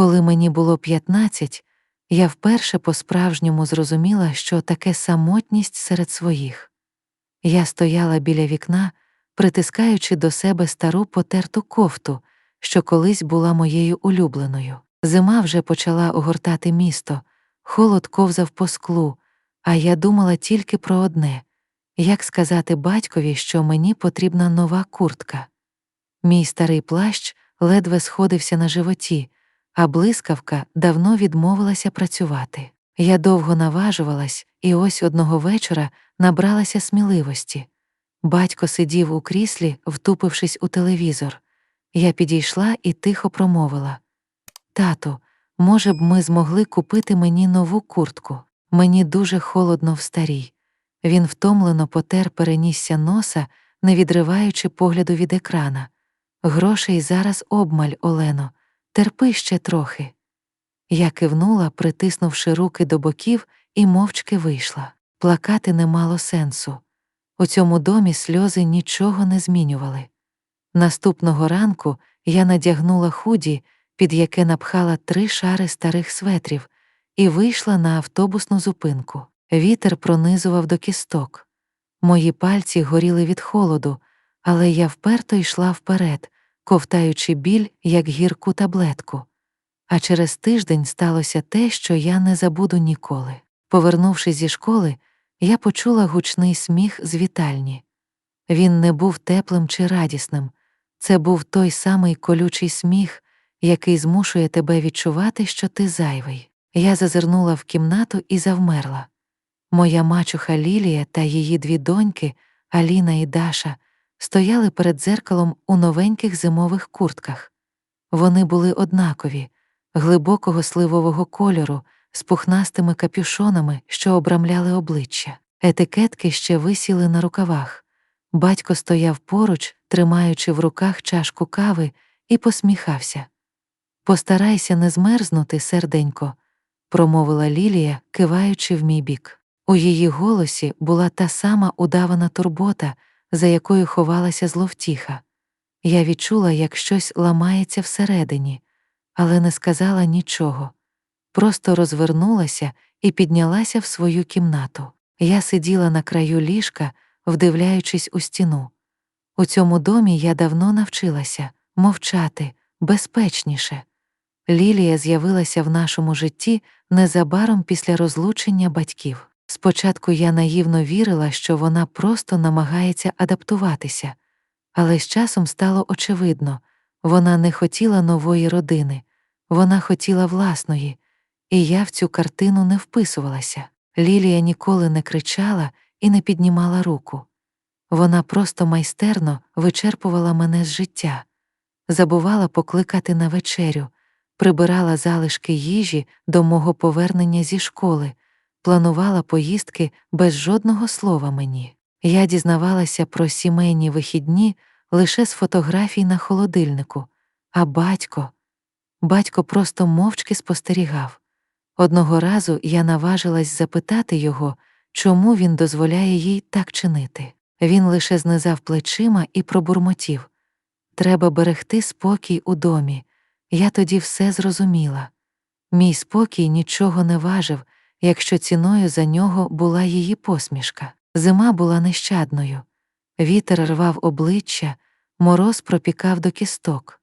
Коли мені було 15, я вперше по-справжньому зрозуміла, що таке самотність серед своїх. Я стояла біля вікна, притискаючи до себе стару потерту кофту, що колись була моєю улюбленою. Зима вже почала огортати місто, холод ковзав по склу, а я думала тільки про одне як сказати батькові, що мені потрібна нова куртка. Мій старий плащ ледве сходився на животі, а блискавка давно відмовилася працювати. Я довго наважувалась і ось одного вечора набралася сміливості. Батько сидів у кріслі, втупившись у телевізор. Я підійшла і тихо промовила Тату, може б, ми змогли купити мені нову куртку. Мені дуже холодно в старій. Він втомлено потер перенісся носа, не відриваючи погляду від екрана. Грошей зараз обмаль, Олено, терпи ще трохи. Я кивнула, притиснувши руки до боків, і мовчки вийшла. Плакати не мало сенсу. У цьому домі сльози нічого не змінювали. Наступного ранку я надягнула худі, під яке напхала три шари старих светрів, і вийшла на автобусну зупинку. Вітер пронизував до кісток. Мої пальці горіли від холоду, але я вперто йшла вперед, ковтаючи біль, як гірку таблетку. А через тиждень сталося те, що я не забуду ніколи. Повернувшись зі школи, я почула гучний сміх з вітальні. Він не був теплим чи радісним, це був той самий колючий сміх, який змушує тебе відчувати, що ти зайвий. Я зазирнула в кімнату і завмерла. Моя мачуха Лілія та її дві доньки, Аліна і Даша, стояли перед дзеркалом у новеньких зимових куртках. Вони були однакові, глибокого сливового кольору, з пухнастими капюшонами, що обрамляли обличчя. Етикетки ще висіли на рукавах. Батько стояв поруч, тримаючи в руках чашку кави, і посміхався. Постарайся не змерзнути, серденько, промовила Лілія, киваючи в мій бік. У її голосі була та сама удавана турбота, за якою ховалася зловтіха. Я відчула, як щось ламається всередині, але не сказала нічого. Просто розвернулася і піднялася в свою кімнату. Я сиділа на краю ліжка, вдивляючись у стіну. У цьому домі я давно навчилася мовчати безпечніше. Лілія з'явилася в нашому житті незабаром після розлучення батьків. Спочатку я наївно вірила, що вона просто намагається адаптуватися, але з часом стало очевидно вона не хотіла нової родини, вона хотіла власної, і я в цю картину не вписувалася. Лілія ніколи не кричала і не піднімала руку. Вона просто майстерно вичерпувала мене з життя, забувала покликати на вечерю, прибирала залишки їжі до мого повернення зі школи планувала поїздки без жодного слова мені. Я дізнавалася про сімейні вихідні лише з фотографій на холодильнику, а батько, батько просто мовчки спостерігав. Одного разу я наважилась запитати його, чому він дозволяє їй так чинити. Він лише знизав плечима і пробурмотів Треба берегти спокій у домі. Я тоді все зрозуміла. Мій спокій нічого не важив, якщо ціною за нього була її посмішка. Зима була нещадною. Вітер рвав обличчя, мороз пропікав до кісток.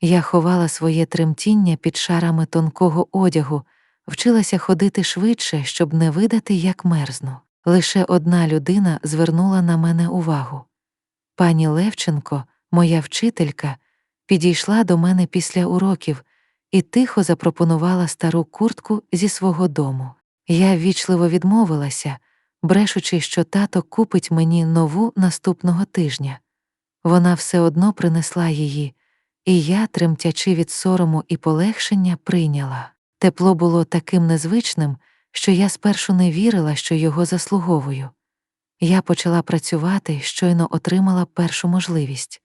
Я ховала своє тремтіння під шарами тонкого одягу, вчилася ходити швидше, щоб не видати, як мерзну. Лише одна людина звернула на мене увагу. Пані Левченко, моя вчителька, підійшла до мене після уроків і тихо запропонувала стару куртку зі свого дому. Я ввічливо відмовилася, брешучи, що тато купить мені нову наступного тижня. Вона все одно принесла її, і я, тремтячи від сорому і полегшення, прийняла. Тепло було таким незвичним, що я спершу не вірила, що його заслуговую. Я почала працювати, щойно отримала першу можливість.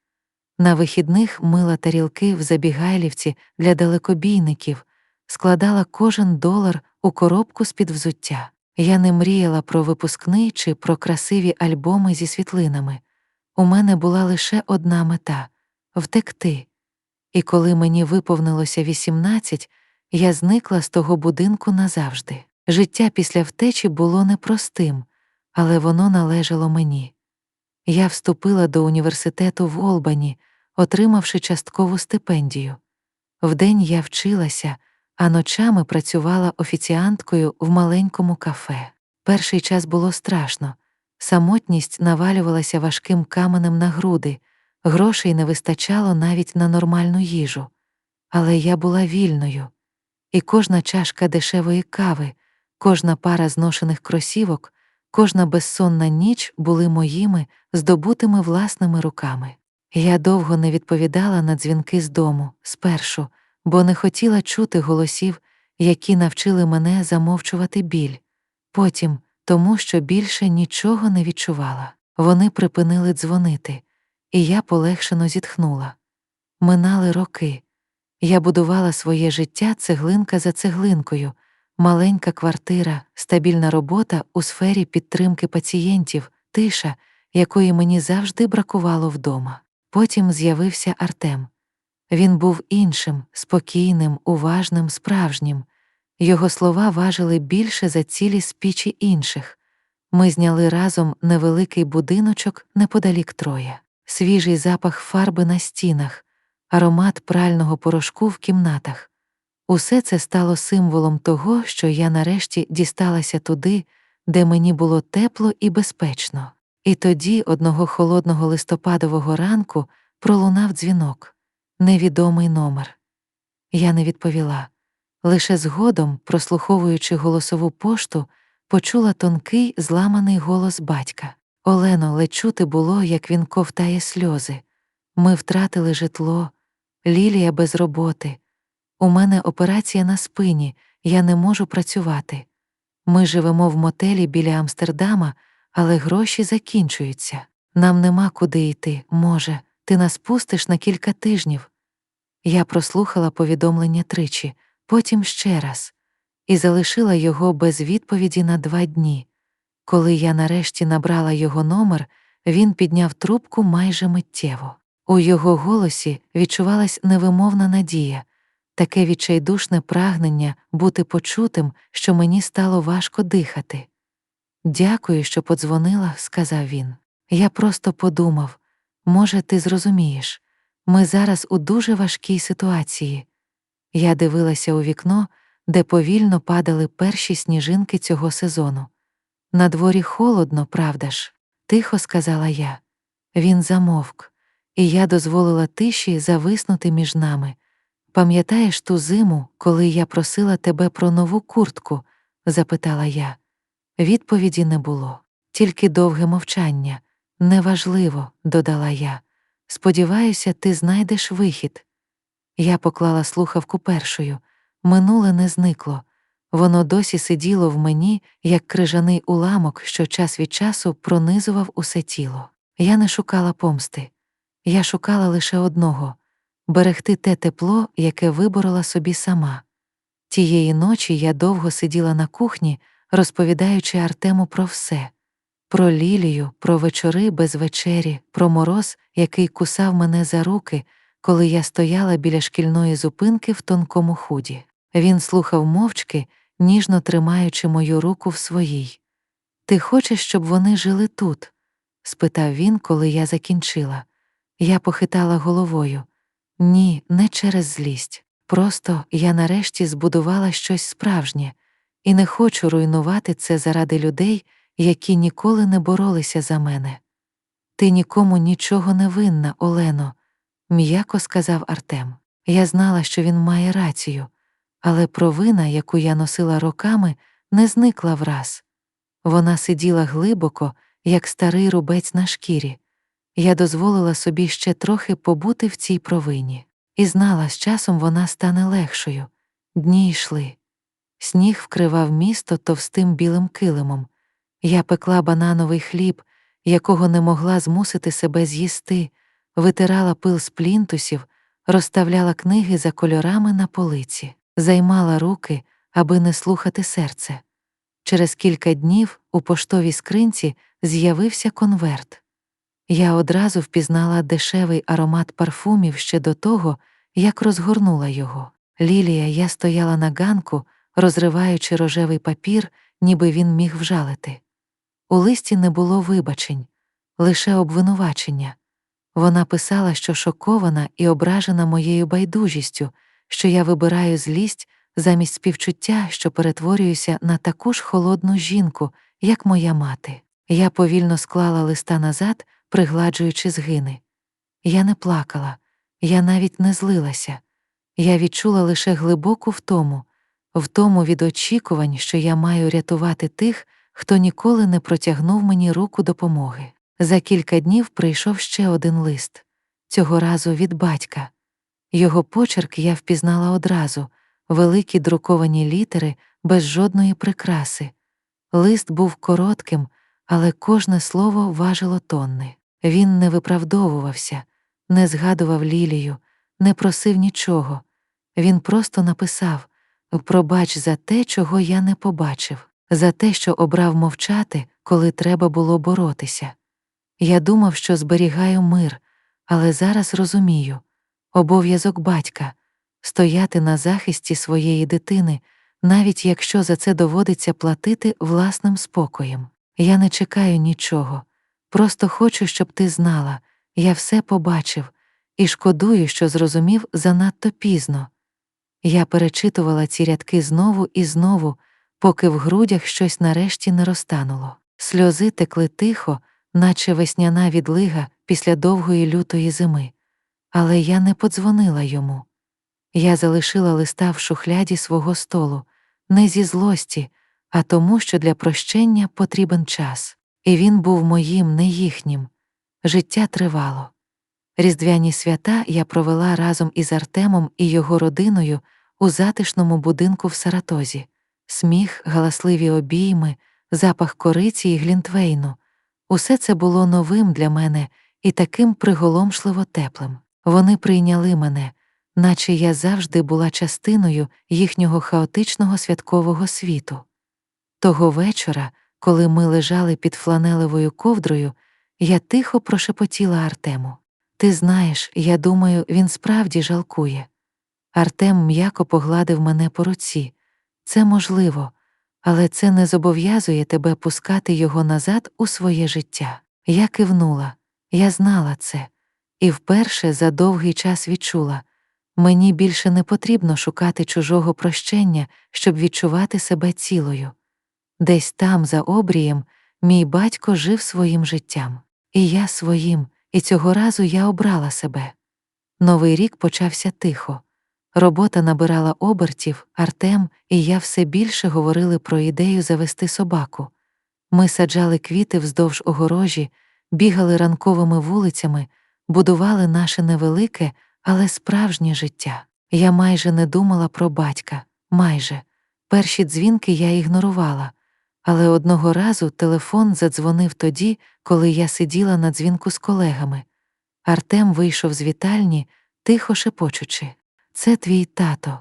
На вихідних мила тарілки в забігайлівці для далекобійників, складала кожен долар у коробку з-під взуття. Я не мріяла про випускний чи про красиві альбоми зі світлинами. У мене була лише одна мета втекти. і коли мені виповнилося 18, я зникла з того будинку назавжди. Життя після втечі було непростим, але воно належало мені. Я вступила до університету в Олбані, отримавши часткову стипендію. Вдень я вчилася, а ночами працювала офіціанткою в маленькому кафе. Перший час було страшно. Самотність навалювалася важким каменем на груди, грошей не вистачало навіть на нормальну їжу. Але я була вільною, і кожна чашка дешевої кави, кожна пара зношених кросівок, кожна безсонна ніч були моїми, здобутими власними руками. Я довго не відповідала на дзвінки з дому, спершу, бо не хотіла чути голосів, які навчили мене замовчувати біль. Потім, тому що більше нічого не відчувала. Вони припинили дзвонити, і я полегшено зітхнула. Минали роки. Я будувала своє життя цеглинка за цеглинкою, маленька квартира, стабільна робота у сфері підтримки пацієнтів, тиша, якої мені завжди бракувало вдома. Потім з'явився Артем. Він був іншим, спокійним, уважним, справжнім. Його слова важили більше за цілі спічі інших. Ми зняли разом невеликий будиночок неподалік троє, свіжий запах фарби на стінах, аромат прального порошку в кімнатах. Усе це стало символом того, що я нарешті дісталася туди, де мені було тепло і безпечно. І тоді, одного холодного листопадового ранку, пролунав дзвінок невідомий номер. Я не відповіла. Лише згодом, прослуховуючи голосову пошту, почула тонкий, зламаний голос батька. Олено, ледь чути було, як він ковтає сльози. Ми втратили житло, Лілія без роботи. У мене операція на спині, я не можу працювати. Ми живемо в мотелі біля Амстердама, але гроші закінчуються. Нам нема куди йти. Може, ти нас пустиш на кілька тижнів. Я прослухала повідомлення тричі, потім ще раз, і залишила його без відповіді на два дні. Коли я нарешті набрала його номер, він підняв трубку майже миттєво. У його голосі відчувалась невимовна надія, таке відчайдушне прагнення бути почутим, що мені стало важко дихати. Дякую, що подзвонила, сказав він. Я просто подумав може, ти зрозумієш, ми зараз у дуже важкій ситуації. Я дивилася у вікно, де повільно падали перші сніжинки цього сезону. На дворі холодно, правда ж, тихо сказала я. Він замовк, і я дозволила тиші зависнути між нами. Пам'ятаєш ту зиму, коли я просила тебе про нову куртку? запитала я. Відповіді не було, тільки довге мовчання. Неважливо, додала я. Сподіваюся, ти знайдеш вихід. Я поклала слухавку першою. Минуле не зникло. Воно досі сиділо в мені, як крижаний уламок, що час від часу пронизував усе тіло. Я не шукала помсти. Я шукала лише одного берегти те тепло, яке виборола собі сама. Тієї ночі я довго сиділа на кухні, розповідаючи Артему про все про Лілію, про вечори без вечері, про мороз, який кусав мене за руки, коли я стояла біля шкільної зупинки в тонкому худі. Він слухав мовчки, ніжно тримаючи мою руку в своїй. Ти хочеш, щоб вони жили тут? спитав він, коли я закінчила. Я похитала головою. Ні, не через злість. Просто я нарешті збудувала щось справжнє, і не хочу руйнувати це заради людей, які ніколи не боролися за мене. Ти нікому нічого не винна, Олено, м'яко сказав Артем. Я знала, що він має рацію, але провина, яку я носила роками, не зникла враз. Вона сиділа глибоко, як старий рубець на шкірі. Я дозволила собі ще трохи побути в цій провині, і знала, з часом вона стане легшою. Дні йшли. Сніг вкривав місто товстим білим килимом. Я пекла банановий хліб, якого не могла змусити себе з'їсти, витирала пил з плінтусів, розставляла книги за кольорами на полиці, займала руки, аби не слухати серце. Через кілька днів у поштовій скринці з'явився конверт. Я одразу впізнала дешевий аромат парфумів ще до того, як розгорнула його. Лілія, я стояла на ганку, розриваючи рожевий папір, ніби він міг вжалити. У листі не було вибачень, лише обвинувачення. Вона писала, що шокована і ображена моєю байдужістю, що я вибираю злість замість співчуття, що перетворююся на таку ж холодну жінку, як моя мати. Я повільно склала листа назад, пригладжуючи згини. Я не плакала, я навіть не злилася. Я відчула лише глибоку втому, втому від очікувань, що я маю рятувати тих, хто ніколи не протягнув мені руку допомоги. За кілька днів прийшов ще один лист, цього разу від батька. Його почерк я впізнала одразу, великі друковані літери без жодної прикраси. Лист був коротким, але кожне слово важило тонни. Він не виправдовувався, не згадував Лілію, не просив нічого. Він просто написав Пробач за те, чого я не побачив, за те, що обрав мовчати, коли треба було боротися. Я думав, що зберігаю мир, але зараз розумію обов'язок батька стояти на захисті своєї дитини, навіть якщо за це доводиться платити власним спокоєм. Я не чекаю нічого, просто хочу, щоб ти знала, я все побачив і шкодую, що зрозумів занадто пізно. Я перечитувала ці рядки знову і знову, поки в грудях щось нарешті не розтануло. Сльози текли тихо, наче весняна відлига після довгої лютої зими. Але я не подзвонила йому. Я залишила листа в шухляді свого столу, не зі злості, а тому, що для прощення потрібен час. І він був моїм, не їхнім. Життя тривало. Різдвяні свята я провела разом із Артемом і його родиною у затишному будинку в Саратозі, сміх, галасливі обійми, запах кориці і глінтвейну. Усе це було новим для мене і таким приголомшливо теплим. Вони прийняли мене, наче я завжди була частиною їхнього хаотичного святкового світу. Того вечора, коли ми лежали під фланелевою ковдрою, я тихо прошепотіла Артему. Ти знаєш, я думаю, він справді жалкує. Артем м'яко погладив мене по руці. Це можливо, але це не зобов'язує тебе пускати його назад у своє життя. Я кивнула, я знала це, і вперше за довгий час відчула мені більше не потрібно шукати чужого прощення, щоб відчувати себе цілою. Десь там, за обрієм, мій батько жив своїм життям, і я своїм, і цього разу я обрала себе. Новий рік почався тихо. Робота набирала обертів, Артем і я все більше говорили про ідею завести собаку. Ми саджали квіти вздовж огорожі, бігали ранковими вулицями, будували наше невелике, але справжнє життя. Я майже не думала про батька, майже. Перші дзвінки я ігнорувала, але одного разу телефон задзвонив тоді, коли я сиділа на дзвінку з колегами. Артем вийшов з вітальні, тихо шепочучи. Це твій тато.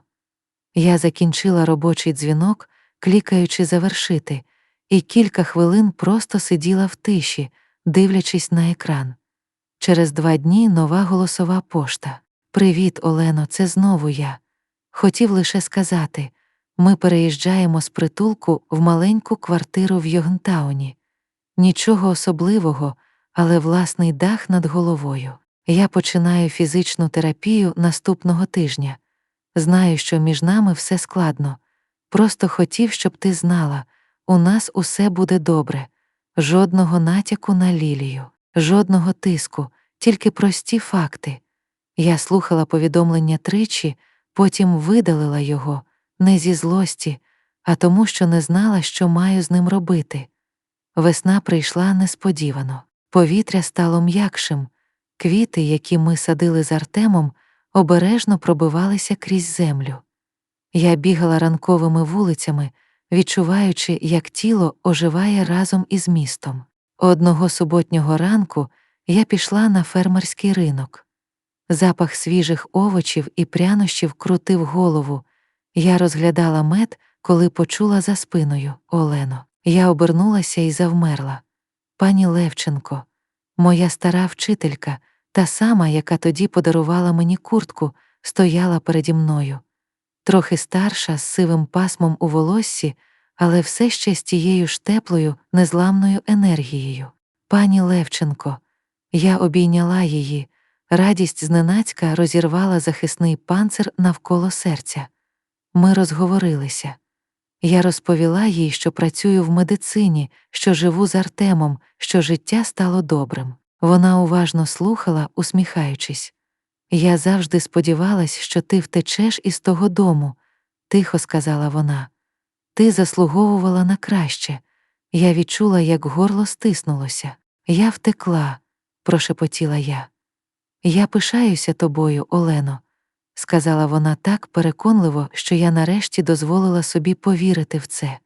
Я закінчила робочий дзвінок, клікаючи завершити, і кілька хвилин просто сиділа в тиші, дивлячись на екран. Через два дні нова голосова пошта. Привіт, Олено, це знову я. Хотів лише сказати ми переїжджаємо з притулку в маленьку квартиру в Йогнтауні. Нічого особливого, але власний дах над головою. Я починаю фізичну терапію наступного тижня. Знаю, що між нами все складно. Просто хотів, щоб ти знала, у нас усе буде добре, жодного натяку на лілію, жодного тиску, тільки прості факти. Я слухала повідомлення тричі, потім видалила його, не зі злості, а тому, що не знала, що маю з ним робити. Весна прийшла несподівано, повітря стало м'якшим. Квіти, які ми садили з Артемом, обережно пробивалися крізь землю. Я бігала ранковими вулицями, відчуваючи, як тіло оживає разом із містом. Одного суботнього ранку я пішла на фермерський ринок. Запах свіжих овочів і прянощів крутив голову. Я розглядала мед, коли почула за спиною Олено. Я обернулася і завмерла. Пані Левченко, моя стара вчителька, та сама, яка тоді подарувала мені куртку, стояла переді мною. Трохи старша, з сивим пасмом у волоссі, але все ще з тією ж теплою, незламною енергією. Пані Левченко, я обійняла її, радість зненацька розірвала захисний панцир навколо серця. Ми розговорилися. Я розповіла їй, що працюю в медицині, що живу з Артемом, що життя стало добрим. Вона уважно слухала, усміхаючись. Я завжди сподівалась, що ти втечеш із того дому, тихо сказала вона. Ти заслуговувала на краще. Я відчула, як горло стиснулося. Я втекла, прошепотіла я. Я пишаюся тобою, Олено, сказала вона так переконливо, що я нарешті дозволила собі повірити в це.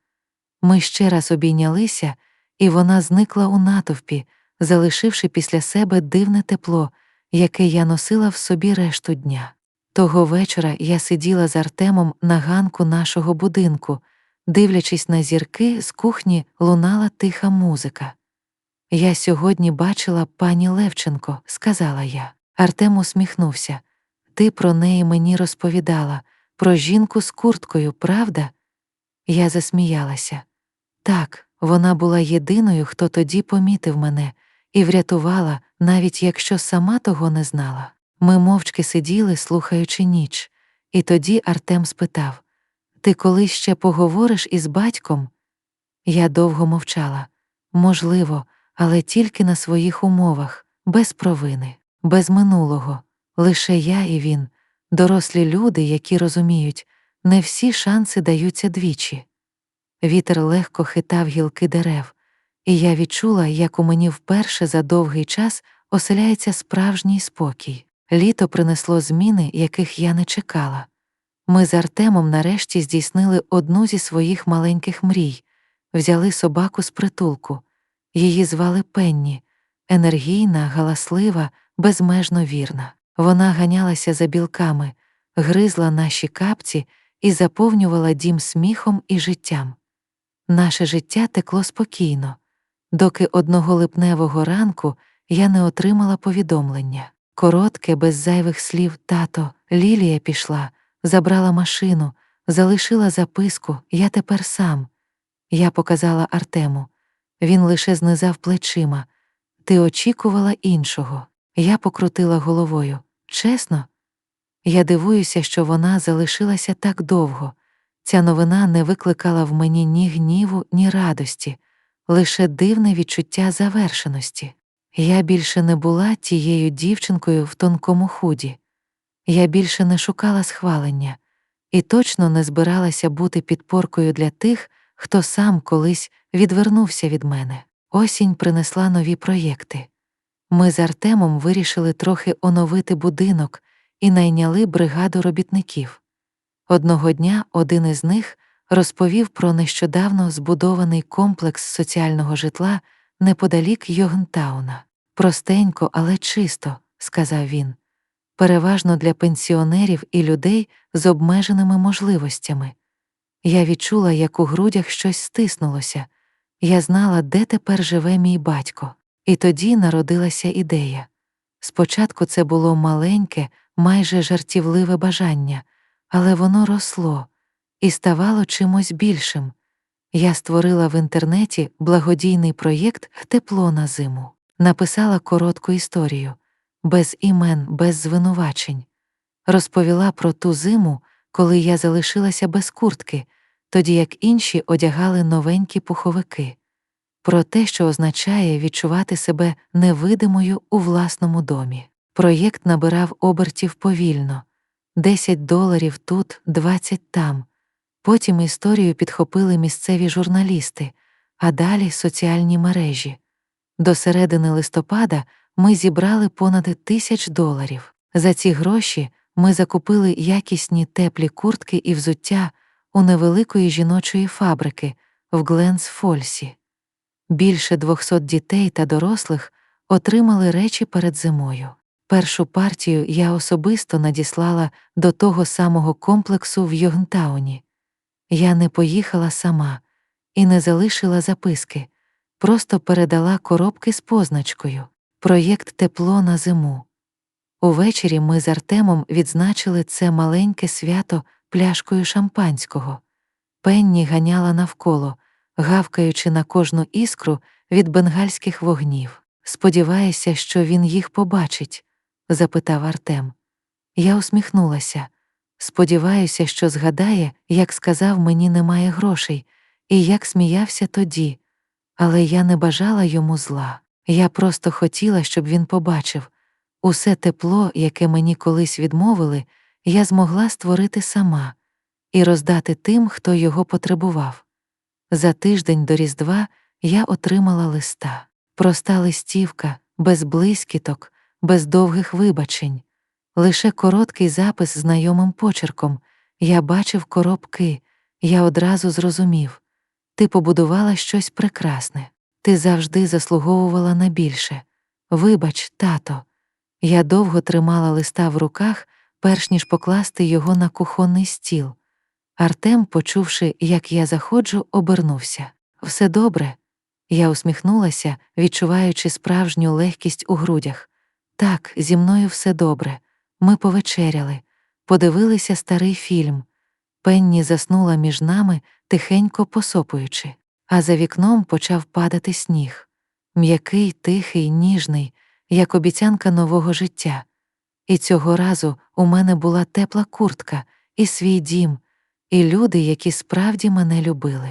Ми ще раз обійнялися, і вона зникла у натовпі, залишивши після себе дивне тепло, яке я носила в собі решту дня. Того вечора я сиділа з Артемом на ганку нашого будинку, дивлячись на зірки, з кухні лунала тиха музика. Я сьогодні бачила пані Левченко, сказала я. Артем усміхнувся. Ти про неї мені розповідала, про жінку з курткою, правда? Я засміялася. Так, вона була єдиною, хто тоді помітив мене і врятувала, навіть якщо сама того не знала. Ми мовчки сиділи, слухаючи ніч, і тоді Артем спитав Ти колись ще поговориш із батьком? Я довго мовчала. Можливо, але тільки на своїх умовах, без провини, без минулого, лише я і він, дорослі люди, які розуміють, не всі шанси даються двічі. Вітер легко хитав гілки дерев, і я відчула, як у мені вперше за довгий час оселяється справжній спокій. Літо принесло зміни, яких я не чекала. Ми з Артемом нарешті здійснили одну зі своїх маленьких мрій, взяли собаку з притулку. Її звали Пенні, енергійна, галаслива, безмежно вірна. Вона ганялася за білками, гризла наші капці і заповнювала дім сміхом і життям. Наше життя текло спокійно, доки одного липневого ранку я не отримала повідомлення. Коротке, без зайвих слів, тато, Лілія пішла, забрала машину, залишила записку, я тепер сам. Я показала Артему. Він лише знизав плечима. Ти очікувала іншого. Я покрутила головою. Чесно, я дивуюся, що вона залишилася так довго. Ця новина не викликала в мені ні гніву, ні радості, лише дивне відчуття завершеності. Я більше не була тією дівчинкою в тонкому худі. Я більше не шукала схвалення і точно не збиралася бути підпоркою для тих, хто сам колись відвернувся від мене. Осінь принесла нові проєкти. Ми з Артемом вирішили трохи оновити будинок і найняли бригаду робітників. Одного дня один із них розповів про нещодавно збудований комплекс соціального житла неподалік Йогнтауна. Простенько, але чисто, сказав він, переважно для пенсіонерів і людей з обмеженими можливостями. Я відчула, як у грудях щось стиснулося. Я знала, де тепер живе мій батько, і тоді народилася ідея. Спочатку це було маленьке, майже жартівливе бажання, але воно росло і ставало чимось більшим. Я створила в інтернеті благодійний проєкт Тепло на зиму, написала коротку історію, без імен, без звинувачень, розповіла про ту зиму, коли я залишилася без куртки, тоді як інші одягали новенькі пуховики, про те, що означає відчувати себе невидимою у власному домі. Проєкт набирав обертів повільно 10 доларів тут, 20 там. Потім історію підхопили місцеві журналісти, а далі соціальні мережі. До середини листопада ми зібрали понад тисяч доларів. За ці гроші ми закупили якісні теплі куртки і взуття у невеликої жіночої фабрики в Гленс Фольсі. Більше 200 дітей та дорослих отримали речі перед зимою. Першу партію я особисто надіслала до того самого комплексу в Йогнтауні. Я не поїхала сама і не залишила записки, просто передала коробки з позначкою Проєкт Тепло на зиму. Увечері ми з Артемом відзначили це маленьке свято пляшкою шампанського. Пенні ганяла навколо, гавкаючи на кожну іскру від бенгальських вогнів. Сподіваюся, що він їх побачить? запитав Артем. Я усміхнулася. Сподіваюся, що згадає, як сказав мені немає грошей, і як сміявся тоді, але я не бажала йому зла. Я просто хотіла, щоб він побачив усе тепло, яке мені колись відмовили, я змогла створити сама і роздати тим, хто його потребував. За тиждень до Різдва я отримала листа. Проста листівка, без блискіток, без довгих вибачень, лише короткий запис знайомим почерком. Я бачив коробки, я одразу зрозумів ти побудувала щось прекрасне, ти завжди заслуговувала на більше. Вибач, тато. Я довго тримала листа в руках, перш ніж покласти його на кухонний стіл. Артем, почувши, як я заходжу, обернувся. Все добре. Я усміхнулася, відчуваючи справжню легкість у грудях. Так, зі мною все добре. Ми повечеряли, подивилися старий фільм. Пенні заснула між нами, тихенько посопуючи, а за вікном почав падати сніг. М'який, тихий, ніжний, як обіцянка нового життя. І цього разу у мене була тепла куртка, і свій дім, і люди, які справді мене любили.